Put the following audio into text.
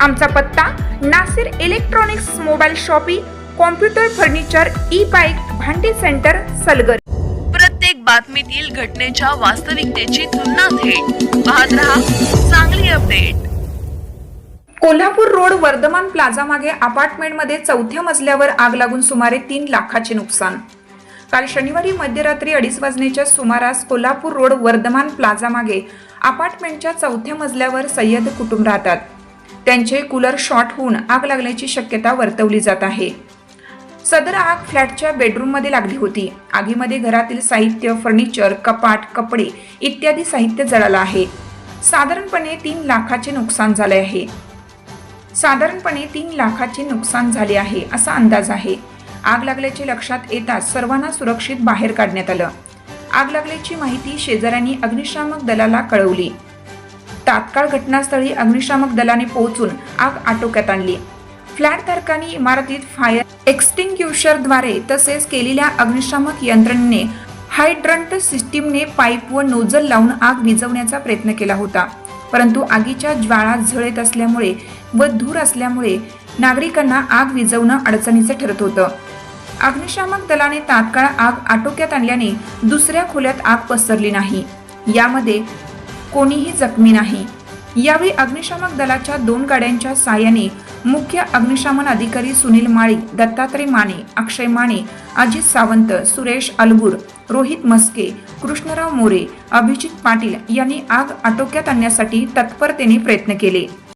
आमचा पत्ता Nasir electronics mobile shoppe computer furniture e bike भांडी सेंटर सलगर. प्रत्येक बातमीतील घटनेच्या वास्तविकतेची तुलना थेट. पाहत रहा चांगली update. Kolhapur road Vardhaman plaza मागे अपार्टमेंटमध्ये चौथ्या मजल्यावर आग लागून सुमारे तीन लाखाचे नुकसान. काल शनिवारी मध्यरात्री अडीच वाजण्याच्या सुमारास कोल्हापूर रोड वर्धमान प्लाझा मागे अपार्टमेंटच्या चौथ्या मजल्यावर सय्यद कुटुंब राहतात. त्यांचे कूलर शॉर्ट होऊन आग लागण्याची शक्यता वर्तवली जात आहे. सदर आग फ्लॅटच्या बेडरूममध्ये लागली होती. आगीमध्ये घरातील साहित्य फर्निचर कपाट कपडे इत्यादी साहित्य जळालं आहे. साधारणपणे तीन लाखाचे नुकसान झाले आहे. साधारणपणे तीन लाखाचे नुकसान झाले आहे असा अंदाज आहे. आग लागल्याचे लक्षात येताच सर्वांना सुरक्षित बाहेर काढण्यात आलं. आग लागल्याची माहिती शेजाऱ्यांनी अग्निशामक दलाला कळवली. तात्काळ घटनास्थळी अग्निशामक दलाने पोहोचून आग आटोक्यात आणली. फ्लॅट धारकांनी इमारतीत फायर एक्स्टिंग्युशरद्वारे तसेच केलेल्या अग्निशामक यंत्रणेने हायड्रंट सिस्टीमने पाईप व नोजल लावून आग विझवण्याचा प्रयत्न केला होता. परंतु आगीच्या ज्वाळा झळेत असल्यामुळे व धूर असल्यामुळे नागरिकांना आग विझवणं अडचणीचं ठरत होतं. अग्निशामक दलाने तात्काळ आग आटोक्यात आणल्याने दुसऱ्या खोल्यात आग पसरली नाही. यामध्ये कोणीही जखमी नाही. यावेळी अग्निशामक दलाच्या दोन गाड्यांच्या साहाय्याने मुख्य अग्निशमन अधिकारी सुनील माळी दत्तात्रय माने अक्षय माने अजित सावंत सुरेश अलगूर रोहित मस्के कृष्णराव मोरे अभिजित पाटील यांनी आग आटोक्यात आणण्यासाठी तत्परतेने प्रयत्न केले.